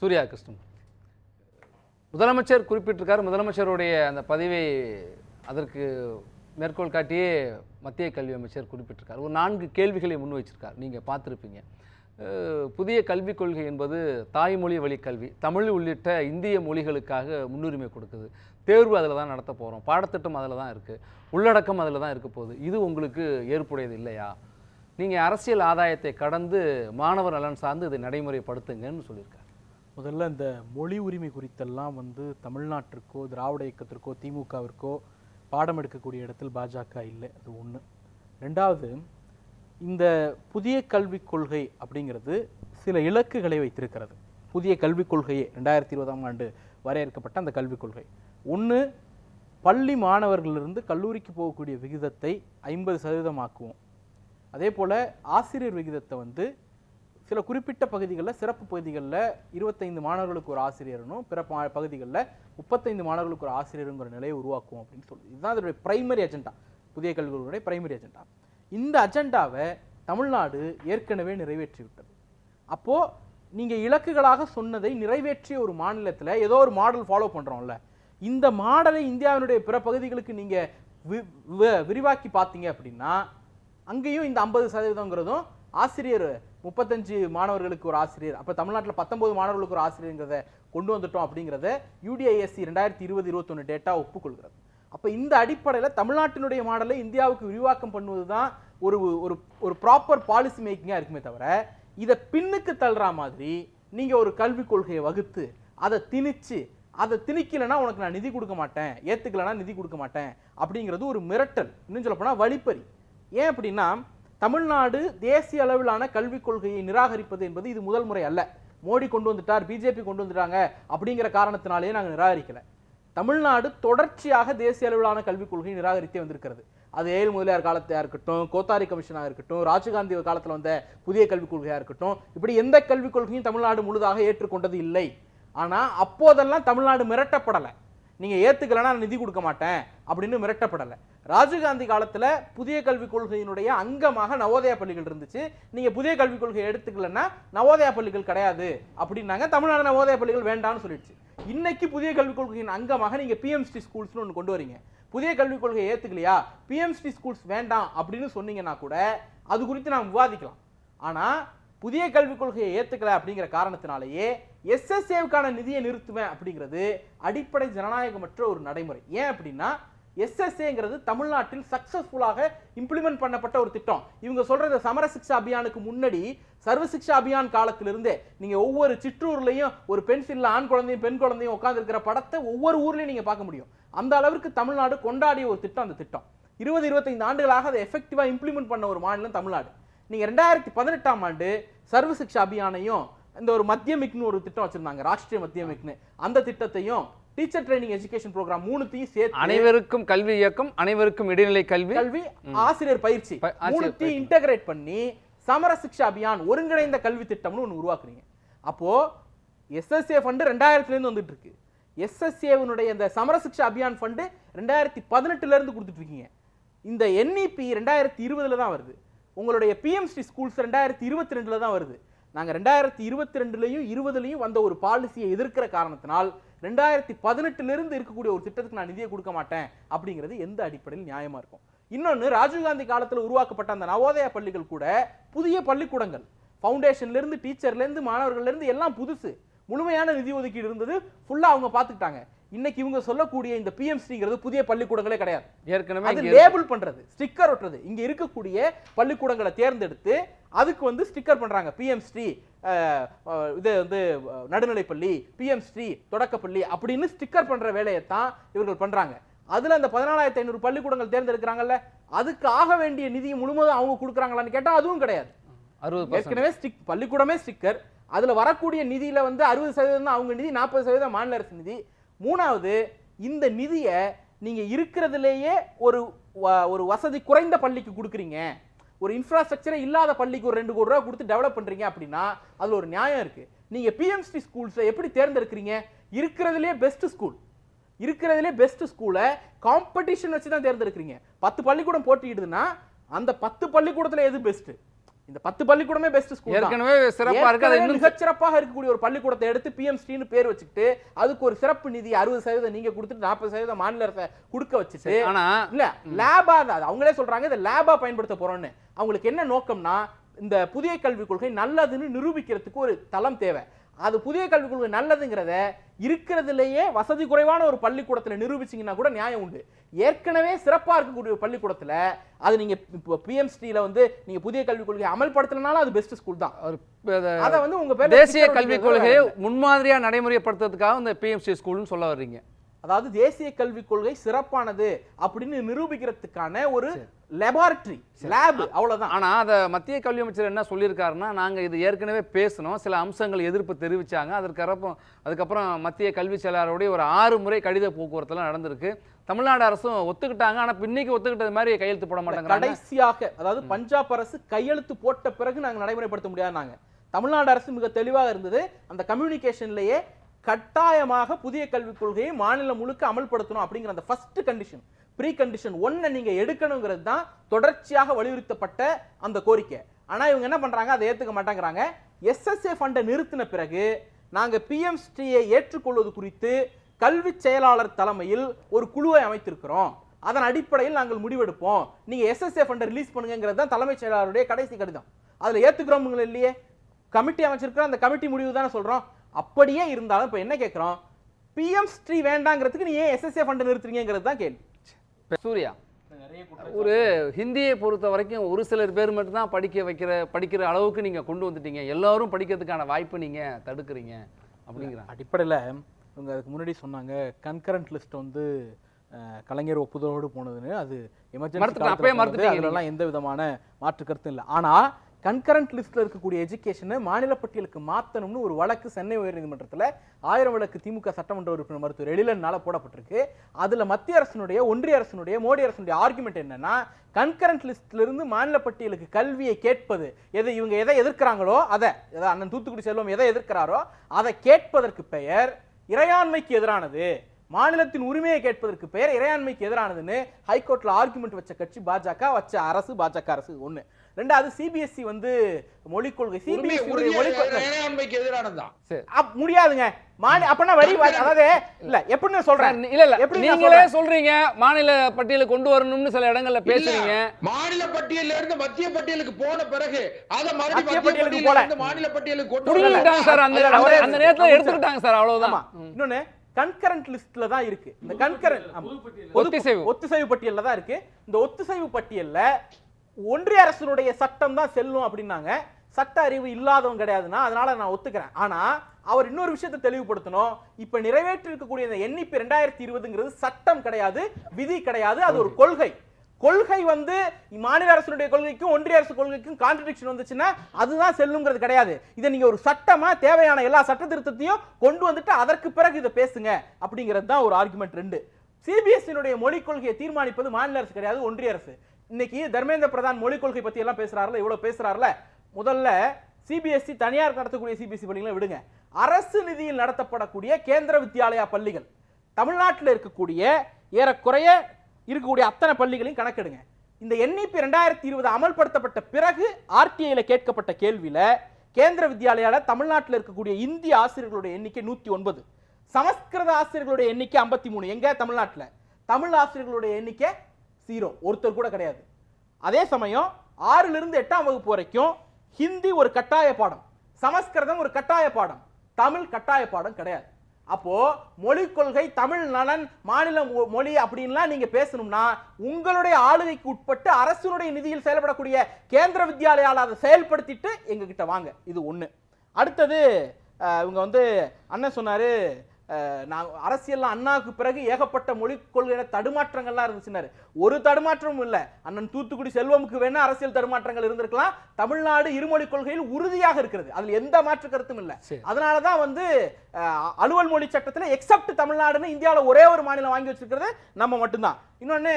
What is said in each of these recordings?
சூர்யா கிருஷ்ணன் முதலமைச்சர் குறிப்பிட்டிருக்கார். முதலமைச்சருடைய அந்த பதிவை அதற்கு மேற்கோள் காட்டியே மத்திய கல்வி அமைச்சர் குறிப்பிட்டிருக்கார். ஒரு நான்கு கேள்விகளை முன் வச்சிருக்கார் நீங்கள் பார்த்துருப்பீங்க புதிய கல்விக் கொள்கை என்பது தாய்மொழி வழி கல்வி தமிழ் உள்ளிட்ட இந்திய மொழிகளுக்காக முன்னுரிமை கொடுக்குது. தேர்வு அதில் தான் நடத்த போகிறோம் பாடத்திட்டம் அதில் தான் இருக்குது உள்ளடக்கம் அதில் தான் இருக்க போகுது. இது உங்களுக்கு ஏற்புடையது இல்லையா? நீங்கள் அரசியல் ஆதாயத்தை கடந்து மாணவர் நலன் சார்ந்து இதை நடைமுறைப்படுத்துங்கன்னு சொல்லியிருக்காரு. முதல்ல இந்த மொழி உரிமை குறித்தெல்லாம் வந்து தமிழ்நாட்டிற்கோ திராவிட இயக்கத்திற்கோ திமுகவிற்கோ பாடம் எடுக்கக்கூடிய இடத்தில் பாஜக இல்லை. அது ஒன்று ரெண்டாவது இந்த புதிய கல்விக் கொள்கை அப்படிங்கிறது சில இலக்குகளை வைத்திருக்கிறது. புதிய கல்விக் கொள்கையே ரெண்டாயிரத்தி இருபதாம் ஆண்டு வரையறுக்கப்பட்ட அந்த கல்விக் கொள்கை. ஒன்று பள்ளி மாணவர்களிலிருந்து கல்லூரிக்கு போகக்கூடிய விகிதத்தை ஐம்பது சதவீதமாக்குவோம். அதே போல் ஆசிரியர் விகிதத்தை வந்து சில குறிப்பிட்ட பகுதிகளில் சிறப்பு பகுதிகளில் இருபத்தைந்து மாணவர்களுக்கு ஒரு ஆசிரியரனும் பிற பகுதிகளில் முப்பத்தைந்து மாணவர்களுக்கு ஒரு ஆசிரியருங்கிற நிலையை உருவாக்குவோம் அப்படின்னு சொல்லுது. இதுதான் அதோடைய பிரைமரி அஜெண்டா புதிய கல்விகளுடைய பிரைமரி அஜெண்டா இந்த அஜெண்டாவை தமிழ்நாடு ஏற்கனவே நிறைவேற்றிவிட்டது. அப்போது நீங்கள் இலக்குகளாக சொன்னதை நிறைவேற்றிய ஒரு மாநிலத்தில் ஏதோ ஒரு மாடல் ஃபாலோ பண்ணுறோம்ல இந்த மாடலை இந்தியாவினுடைய பிற பகுதிகளுக்கு நீங்கள் வி- விரிவாக்கி பார்த்தீங்க அப்படின்னா அங்கேயும் இந்த ஐம்பது சதவீதங்கிறதும் ஆசிரியர் முப்பத்தஞ்சு மாணவர்களுக்கு ஒரு ஆசிரியர். அப்போ தமிழ்நாட்டில் பத்தொன்பது மாணவர்களுக்கு ஒரு ஆசிரியருங்கிறத கொண்டு வந்துட்டோம் அப்படிங்கிறத யூடிஐஎஸ்சி ரெண்டாயிரத்தி இருபது இருபத்தொன்று டேட்டா ஒப்புக்கொள்கிறது. அப்போ இந்த அடிப்படையில் தமிழ்நாட்டினுடைய மாடலை இந்தியாவுக்கு விரிவாக்கம் பண்ணுவது தான் ஒரு ஒரு ஒரு ப்ராப்பர் பாலிசி மேக்கிங்காக இருக்குமே தவிர இதை பின்னுக்கு தள்ளுற மாதிரி நீங்கள் ஒரு கல்விக் கொள்கையை வகுத்து அதை திணிச்சு அதை திணிக்கலைன்னா உனக்கு நான் நிதி கொடுக்க மாட்டேன் ஏற்றுக்கலைன்னா நிதி கொடுக்க மாட்டேன் அப்படிங்கிறது ஒரு மிரட்டல். இன்னும் சொல்லப்போனால் வழிப்பறி. ஏன் அப்படின்னா தமிழ்நாடு தேசிய அளவிலான கல்விக் கொள்கையை நிராகரிப்பது என்பது இது முதல் முறை அல்ல. மோடி கொண்டு வந்துட்டார் பிஜேபி கொண்டு வந்துட்டாங்க அப்படிங்கிற காரணத்தினாலேயே நாங்கள் நிராகரிக்கல. தமிழ்நாடு தொடர்ச்சியாக தேசிய அளவிலான கல்விக் கொள்கையை நிராகரித்தே வந்திருக்கிறது. அது ஏழு முதலியார் காலத்தையாக இருக்கட்டும் கோத்தாரி கமிஷனாக இருக்கட்டும் ராஜீவ்காந்தி காலத்தில் வந்த புதிய கல்விக் கொள்கையாக இருக்கட்டும் இப்படி எந்த கல்விக் கொள்கையும் தமிழ்நாடு முழுதாக ஏற்றுக்கொண்டது இல்லை. ஆனால் அப்போதெல்லாம் தமிழ்நாடு மிரட்டப்படலை. நீங்கள் ஏற்றுக்கலைன்னா நான் நிதி கொடுக்க மாட்டேன். அப்படின்னு மிரட்டப்படலை. ராஜீவ்காந்தி காலத்தில் புதிய கல்விக் கொள்கையினுடைய அங்கமாக நவோதயா பள்ளிகள் இருந்துச்சு. நீங்கள் புதிய கல்விக் கொள்கையை எடுத்துக்கலன்னா நவோதயா பள்ளிகள் கிடையாது. அப்படின்னாங்க. தமிழ்நாடு நவோதயா பள்ளிகள் வேண்டாம்னு சொல்லிடுச்சு. இன்னைக்கு புதிய கல்விக் கொள்கையின் அங்கமாக நீங்கள் பிஎம்ஸ்டி ஸ்கூல்ஸ்னு ஒன்று கொண்டு வரீங்க. புதிய கல்விக் கொள்கையை ஏற்றுக்கலையா பிஎம்ஸ்டி ஸ்கூல்ஸ் வேண்டாம் அப்படின்னு சொன்னீங்கன்னா கூட அது குறித்து நாம் விவாதிக்கலாம். ஆனால் புதிய கல்விக் கொள்கையை ஏற்றுக்கல அப்படிங்கிற காரணத்தினாலேயே எஸ்எஸ்ஏவுக்கான நிதியை நிறுத்துவேன் அப்படிங்கிறது அடிப்படை ஜனநாயகமற்ற ஒரு நடைமுறை. ஏன் அப்படின்னா எஸ்எஸ்ஏங்கிறது தமிழ்நாட்டில் சக்சஸ்ஃபுல்லாக இம்ப்ளிமெண்ட் பண்ணப்பட்ட ஒரு திட்டம். இவங்க சொல்கிற சமர சிக்ஷா அபியானுக்கு முன்னாடி சர்வ சிக்ஷா அபியான் காலத்திலிருந்தே நீங்கள் ஒவ்வொரு சிற்றூர்லையும் ஒரு பென்சில்ல ஆண் குழந்தையும் பெண் குழந்தையும் உட்காந்துருக்கிற படத்தை ஒவ்வொரு ஊர்லேயும் நீங்கள் பார்க்க முடியும். அந்த அளவுக்கு தமிழ்நாடு கொண்டாடிய ஒரு திட்டம் அந்த திட்டம். இருபது இருபத்தைந்து ஆண்டுகளாக அதை எஃபெக்டிவாக இம்ப்ளிமெண்ட் பண்ண ஒரு மாநிலம் தமிழ்நாடு. நீங்கள் ரெண்டாயிரத்தி பதினெட்டாம் ஆண்டு சர்வ சிக்ஷா அபியானையும் இந்த ஒரு மத்தியமிக்னு ஒரு திட்டம் வச்சுருந்தாங்க ராஷ்டிரிய மத்தியமிக்னு அந்த திட்டத்தையும் டீச்சர் ட்ரைனிங் எஜுகேஷன் ப்ரோக்ராம் மூணுத்தையும் சேர்த்து அனைவருக்கும் கல்வி இயக்கம் அனைவருக்கும் இடைநிலை கல்வி கல்வி ஆசிரியர் பயிற்சி மூணுத்தையும் இன்டகிரேட் பண்ணி சமர சிக்ஷா அபியான் ஒருங்கிணைந்த கல்வி திட்டம்னு ஒன்று உருவாக்குறீங்க. அப்போ எஸ்எஸ்ஏ ஃபண்டு ரெண்டாயிரத்துல இருந்து வந்துட்டு இருக்கு எஸ்எஸ்ஏவினுடைய இந்த சமர சிக்ஷா அபியான் ஃபண்டு ரெண்டாயிரத்தி பதினெட்டுல இருந்து கொடுத்துட்டு இருக்கீங்க இந்த என்இபி ரெண்டாயிரத்தி இருபதுல தான் வருது. உங்களுடைய பிஎம்சி ஸ்கூல்ஸ் ரெண்டாயிரத்தி இருபத்தி ரெண்டுல தான் வருது. நாங்க ரெண்டாயிரத்தி இருபத்தி ரெண்டுலையும் இருபதுலையும் வந்த ஒரு பாலிசியை எதிர்க்கிற காரணத்தினால் ரெண்டாயிரத்தி பதினெட்டுலேருந்து இருக்கக்கூடிய ஒரு திட்டத்துக்கு நான் நிதியை கொடுக்க மாட்டேன் அப்படிங்கிறது எந்த அடிப்படையில் நியாயமாக இருக்கும்? இன்னொன்று ராஜீவ்காந்தி காலத்தில் உருவாக்கப்பட்ட அந்த நவோதயா பள்ளிகள் கூட புதிய பள்ளிக்கூடங்கள். ஃபவுண்டேஷன்லேருந்து டீச்சர்லேருந்து மாணவர்கள்லேருந்து எல்லாம் புதுசு. முழுமையான நிதி ஒதுக்கீடு இருந்தது ஃபுல்லாக அவங்க பார்த்துக்கிட்டாங்க இன்னைக்கு இவங்க சொல்லக்கூடிய இந்த பிஎம்சிங்கிறது புதிய பள்ளிக்கூடங்களே கிடையாது. ஏற்கனவே அது லேபிள் பண்றது ஸ்டிக்கர் ஒட்டுறது. இங்க இருக்கக்கூடிய பள்ளிக்கூடங்களை தேர்ந்தெடுத்து அதுக்கு வந்து ஸ்டிக்கர் பண்றாங்க. பிஎம் ஸ்ரீ இது வந்து நடுநிலைப்பள்ளி பிஎம் ஸ்ரீ தொடக்கப்பள்ளி அப்படின்னு ஸ்டிக்கர் பண்ற வேலையை தான் இவர்கள் பண்றாங்க. அதுல அந்த பதினாலாயிரத்தி ஐநூறு பள்ளிக்கூடங்கள் தேர்ந்தெடுக்கிறாங்கல்ல அதுக்கு ஆக வேண்டிய நிதி முழுவதும் அவங்க கொடுக்குறாங்களான்னு கேட்டா அதுவும் கிடையாது. அறுபது ஏற்கனவே ஸ்டிக் பள்ளிக்கூடமே ஸ்டிக்கர் அதுல வரக்கூடிய நிதியில வந்து அறுபது சதவீதம் தான் அவங்க நிதி நாற்பது சதவீதம் மாநில அரசு நிதி. மூணாவது இந்த நிதியை நீங்கள் இருக்கிறதுலேயே ஒரு ஒரு வசதி குறைந்த பள்ளிக்கு கொடுக்குறீங்க. ஒரு இன்ஃப்ராஸ்ட்ரக்சரே இல்லாத பள்ளிக்கு ஒரு ரெண்டு கோடி ரூபா கொடுத்து டெவலப் பண்ணுறீங்க அப்படின்னா அதில் ஒரு நியாயம் இருக்குது நீங்கள் பிஎம்சி ஸ்கூல்ஸை எப்படி தேர்ந்தெடுக்கிறீங்க? இருக்கிறதுலே பெஸ்ட்டு ஸ்கூல் இருக்கிறதுலே பெஸ்ட்டு ஸ்கூலை காம்படிஷன் வச்சு தான் தேர்ந்தெடுக்கிறீங்க. பத்து பள்ளிக்கூடம் போட்டியிடுதுன்னா அந்த பத்து பள்ளிக்கூடத்தில் எது பெஸ்ட்டு இந்த பத்து பள்ளிக்கூடமே பெஸ்ட் ஸ்கூல் ஏற்கனவே சிறப்பா இருக்கு அதை இன்னும் மிகச்சிறப்பாக இருக்கக்கூடிய ஒரு பள்ளிக்கூடத்தை எடுத்து பிஎம்ஸ்டின்னு பேர் வச்சுக்கிட்டு அதுக்கு ஒரு சிறப்பு நிதி அறுபது சதவீதம் நீங்க கொடுத்துட்டு நாற்பது சதவீதம் மாநில அரசை கொடுக்க வச்சுட்டு ஆனா இல்ல லேபா அது அவங்களே சொல்றாங்க இதை லேபா பயன்படுத்த போறோம்னு. அவங்களுக்கு என்ன நோக்கம்னா இந்த புதிய கல்விக் கொள்கை நல்லதுன்னு நிரூபிக்கிறதுக்கு ஒரு தளம் தேவை. அது புதிய கல்விக் கொள்கை நல்லதுங்கிறத இருக்கிறதுலயே வசதி குறைவான ஒரு பள்ளிக்கூடத்துல நிரூபிச்சீங்கன்னா கூட நியாயம் உண்டு. ஏற்கனவே சிறப்பா இருக்கக்கூடிய பள்ளிக்கூடத்துல அது நீங்க இப்போ பிஎம்ஸ்டில வந்து நீங்க புதிய கல்விக் கொள்கையை அமல்படுத்தலனாலும் அது பெஸ்ட் ஸ்கூல் தான். அத வந்து உங்க பேர்ல தேசிய கல்விக் கொள்கையை வேற இல்ல. முன்மாதிரியா நடைமுறைப்படுத்துறதுக்காக இந்த பிஎம்சி ஸ்கூல்னு சொல்ல வர்றீங்க. அதாவது தேசிய கல்விக் கொள்கை சிறப்பானது அப்படின்னு நிரூபிக்கிறதுக்கான ஒரு லெபார்டரி லேப் அவ்வளவுதான். ஆனா அத மத்திய கல்வி அமைச்சர் என்ன சொல்லியிருக்காருன்னா நாங்க இது ஏற்கனவே பேசணும் சில அம்சங்கள் எதிர்ப்பு தெரிவிச்சாங்க. அதற்கப்புறம் அதுக்கப்புறம் மத்திய கல்வி செயலாளருடைய ஒரு ஆறு முறை கடித போக்குவரத்துலாம் நடந்திருக்கு. தமிழ்நாடு அரசும் ஒத்துக்கிட்டாங்க. ஆனா இன்னைக்கு ஒத்துக்கிட்டது மாதிரி கையெழுத்து போட மாட்டேங்கிறாங்க. கடைசியாக அதாவது பஞ்சாப் அரசு கையெழுத்து போட்ட பிறகு நாங்க நடைமுறைப்படுத்த முடியாதுனாங்க தமிழ்நாடு அரசு மிக தெளிவாக இருந்தது. அந்த கம்யூனிகேஷன்லயே கட்டாயமாக புதிய கல்விக் கொள்கையை மாநிலம் முழுக்க அமல்படுத்தணும் அப்படிங்கிற அந்த ஃபர்ஸ்ட் கண்டிஷன் ப்ரீ கண்டிஷன் ஒன்னை நீங்க எடுக்கணுங்கிறது தான் தொடர்ச்சியாக வலியுறுத்தப்பட்ட அந்த கோரிக்கை. ஆனா இவங்க என்ன பண்றாங்க? அதை ஏத்துக்க மாட்டேங்கிறாங்க. எஸ்எஸ்ஏ ஃபண்டை நிறுத்தின பிறகு நாங்க பிஎம்ஸ்டியை ஏற்றுக்கொள்வது குறித்து கல்வி செயலாளர் தலைமையில் ஒரு குழுவை அமைத்திருக்கிறோம். அதன் அடிப்படையில் நாங்கள் முடிவெடுப்போம். நீங்க எஸ்எஸ்ஏ ஃபண்டை ரிலீஸ் பண்ணுங்கிறது தான் தலைமைச் செயலாளருடைய கடைசி கடிதம். அதில் ஏத்துக்கிறோமுங்க இல்லையே. கமிட்டி அமைச்சிருக்கிறோம். அந்த கமிட்டி முடிவு தானே சொல்றோம். அப்படியே இருந்தாலும் இப்போ என்ன கேட்குறோம் பிஎம் ஸ்ரீ வேண்டாங்கிறதுக்கு நீ ஏன் எஸ்எஸ்ஏ ஃபண்டை நிறுத்துறீங்கிறது தான் கேள்வி. சூர்யா ஒரு ஹிந்தியை பொறுத்த வரைக்கும் ஒரு சிலர் பேர் மட்டும்தான் படிக்க வைக்கிற படிக்கிற அளவுக்கு நீங்க கொண்டு வந்துட்டீங்க. எல்லாரும் படிக்கிறதுக்கான வாய்ப்பு நீங்க தடுக்கிறீங்க அப்படிங்கிறாங்க அடிப்படையில் இவங்க அதுக்கு முன்னாடி சொன்னாங்க கன்கரண்ட் லிஸ்ட் வந்து கலைஞர் ஒப்புதலோடு போனதுன்னு. அது மறுத்துட்டேன், அப்பயே மறுத்துட்டீங்க எமர்ஜென்சி எந்த விதமான மாற்று கருத்தும் இல்லை. ஆனா கன்கரண்ட் லிஸ்ட்டில் இருக்கக்கூடிய எஜுகேஷனை மாநில பட்டியலுக்கு மாற்றணும்னு ஒரு வழக்கு சென்னை உயர்நீதிமன்றத்தில் ஆயிரம் வழக்கு திமுக சட்டமன்ற உறுப்பினர் மருத்துவர் எழிலனால் போடப்பட்டிருக்கு. அதில் மத்திய அரசினுடைய ஒன்றிய அரசினுடைய மோடி அரசினுடைய ஆர்குமெண்ட் என்னன்னா கன்கரண்ட் லிஸ்ட்லேருந்து மாநில பட்டியலுக்கு கல்வியை கேட்பது எதை இவங்க எதை எதிர்க்கிறாங்களோ அதை எதை அண்ணன் தூத்துக்குடி செல்வம் எதை எதிர்க்கிறாரோ அதை கேட்பதற்கு பெயர் இறையாண்மைக்கு எதிரானது. மாநிலத்தின் உரிமையை கேட்பதற்கு பெயர் இறையாண்மைக்கு எதிரானதுன்னு ஹைகோர்ட்டில் ஆர்குமெண்ட் வச்ச கட்சி பாஜக வச்ச அரசு பாஜக அரசு ஒன்று ரெண்டாவது சிபிஎஸ்இ வந்து மொழிக் கொள்கை சிபிஎஸ்இ உறுதியாக மொழிக் எதிரானதுதான். முடியாதுங்க. மாநில அப்பனா வரி அதாவது இல்ல எப்படி நான் சொல்றேன். இல்ல இல்ல. எப்படி நீங்களே? சொல்றீங்க மாநில பட்டியலுக்கு கொண்டு வரணும்னு சில இடங்கள்ல பேசுறீங்க. மாநில பட்டியல்ல இருந்து மத்திய பட்டியலுக்கு போன பிறகு அத மத்திய மறுபடியும் மத்திய பட்டியலுக்கு போல. மாநில பட்டியலுக்கு கொண்டு புரிஞ்சுக்கிட்டாங்க சார் அந்த அந்த-. நேரத்துல ஒரு எடுத்துக்கிட்டாங்க சார் அவ்வளவுதான். இன்னொன்னு கன்கரண்ட் லிஸ்ட்ல தான் இருக்கு. இந்த கன்கரண்ட் ஒத்திசைவு. ஒத்திசைவு பட்டியல்ல தான் இருக்கு. இந்த ஒத்திசைவு பட்டியல்ல ஒன்றிய அரசினுடைய சட்டம் தான் செல்லும் அப்படின்னாங்க. சட்ட அறிவு இல்லாதவங்க கிடையாதுன்னா அதனால நான் ஒத்துக்கிறேன். ஆனா அவர் இன்னொரு விஷயத்தை தெளிவுபடுத்தணும். இப்ப நிறைவேற்றி இருக்கக்கூடிய இந்த எண்ணிப்பு ரெண்டாயிரத்தி இருபதுங்கிறது சட்டம் கிடையாது விதி கிடையாது அது ஒரு கொள்கை. கொள்கை வந்து மாநில அரசுடைய கொள்கைக்கும் ஒன்றிய அரசு கொள்கைக்கும் கான்ட்ரடிக்ஷன் வந்துச்சுன்னா அதுதான் செல்லுங்கிறது கிடையாது. இதை நீங்க ஒரு சட்டமா தேவையான எல்லா சட்ட திருத்தத்தையும் கொண்டு வந்துட்டு அதற்கு பிறகு இதை பேசுங்க அப்படிங்கிறது தான் ஒரு ஆர்குமெண்ட் ரெண்டு. சிபிஎஸ்சியினுடைய மொழிக் கொள்கையை தீர்மானிப்பது மாநில அரசு கிடையாது ஒன்றிய அரசு. இன்னைக்கு தர்மேந்திர பிரதான் மொழிக் கொள்கை பத்தி எல்லாம் பேசுறாருல இவ்வளவு பேசுறாருல. முதல்ல சிபிஎஸ்சி தனியார் நடத்தக்கூடிய சிபிஎஸ்சி பள்ளிகளை விடுங்க. அரசு நிதியில் நடத்தப்படக்கூடிய கேந்திர வித்யாலயா பள்ளிகள் தமிழ்நாட்டில் இருக்கக்கூடிய ஏறக்குறைய இருக்கக்கூடிய அத்தனை பள்ளிகளையும் கணக்கெடுங்க. இந்த என்இபி ரெண்டாயிரத்தி இருபது அமல்படுத்தப்பட்ட பிறகு ஆர்டிஐல கேட்கப்பட்ட கேள்வியில கேந்திர வித்யாலயால தமிழ்நாட்டில் இருக்கக்கூடிய இந்திய ஆசிரியர்களுடைய எண்ணிக்கை நூத்தி ஒன்பது. சமஸ்கிருத ஆசிரியர்களுடைய எண்ணிக்கை ஐம்பத்தி மூணு. எங்க? தமிழ்நாட்டில். தமிழ் ஆசிரியர்களுடைய எண்ணிக்கை ஜீரோ ஒருத்தர் கூட கிடையாது. அதே சமயம் ஆறிலிருந்து எட்டாம் வகுப்பு வரைக்கும் ஹிந்தி ஒரு கட்டாய பாடம். சமஸ்கிருதம் ஒரு கட்டாய பாடம். தமிழ் கட்டாய பாடம் கிடையாது. அப்போ மொழிக் கொள்கை தமிழ் நலன் மாநில மொழி அப்படின்லாம் நீங்க பேசணும்னா உங்களுடைய ஆளுகைக்கு உட்பட்டு அரசினுடைய நிதியில் செயல்படக்கூடிய கேந்திர வித்யாலயால அதை செயல்படுத்திட்டு எங்ககிட்ட வாங்க. இது ஒன்று அடுத்தது இவங்க வந்து அண்ணன் சொன்னாரு நான் அரசியல்ல அண்ணாவுக்கு பிறகு ஏகப்பட்ட மொழிக் கொள்கையில தடுமாற்றங்கள்லாம் இருந்துச்சுன்னாரு. ஒரு தடுமாற்றமும் இல்ல. அண்ணன் தூத்துக்குடி செல்வமுக்கு வேணா அரசியல் தடுமாற்றங்கள் இருந்திருக்கலாம். தமிழ்நாடு இருமொழி கொள்கையில் உறுதியாக இருக்கிறது. அதுல எந்த மாற்று கருத்தும் இல்ல. அதனால தான் வந்து அலுவல் மொழி சட்டத்துல எக்ஸப்ட் தமிழ்நாடுன்னு இந்தியாவுல ஒரே ஒரு மாநிலம் வாங்கி வச்சிருக்கிறது நம்ம மட்டும்தான். இன்னொன்னு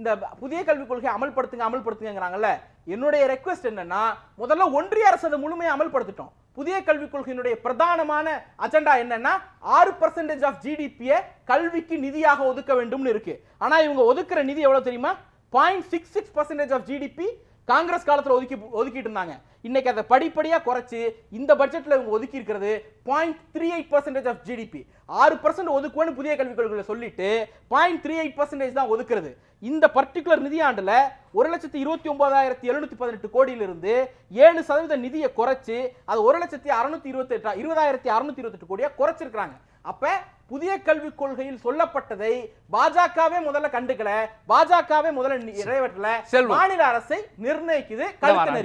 இந்த புதிய கல்விக் கொள்கையை அமல்படுத்துங்க அமல்படுத்துங்கிறாங்கல்ல என்னுடைய ரெக்வெஸ்ட் என்னன்னா முதல்ல ஒன்றிய அரசு அதை முழுமையாக அமல்படுத்திட்டோம். புதிய கல்விக் கொள்கையினுடைய பிரதானமான அஜெண்டா என்னன்னா ஆறு பர்சன்டேஜ் ஆஃப் ஜிடிபியை கல்விக்கு நிதியாக ஒதுக்க வேண்டும்னு இருக்கு. ஆனா இவங்க ஒதுக்குற நிதி எவ்வளவு தெரியுமா? Point six six percentage of GDP Congress காலத்தில் ஒதுக்கி ஒதுக்கிட்டு இருந்தாங்க. இன்னைக்கு அதை படிப்படியாக குறைச்சி இந்த பட்ஜெட்டில் இவங்க ஒதுக்கி இருக்கிறது point three eight percentage of GDP ஆறு பர்சன்ட் ஒதுக்குவேன்னு புதிய கல்விக் கொள்கையில் சொல்லிட்டு பாயிண்ட் த்ரீ எயிட் பர்சன்டேஜ் தான் ஒதுக்குறது. இந்த பர்டிகுலர் நிதியாண்டுல ஒரு லட்சத்தி இருபத்தி ஒன்பதாயிரத்தி எழுநூத்தி பதினெட்டு கோடியிலிருந்து ஏழு சதவீத நிதியை குறைச்சு அது ஒரு லட்சத்தி அறுநூத்தி இருபத்தி எட்டு இருபதாயிரத்தி அறுநூத்தி இருபத்தெட்டு கோடியா குறைச்சிருக்காங்க அப்ப புதிய கல்விக் கொள்கையில் சொல்லப்பட்டதை பாஜகவே முதல்ல கண்டுக்கல பாஜகவே முதல்ல நிறைவேற்றல. மாநில அரசை நிர்ணயிக்குது கழுத்து வரேன்.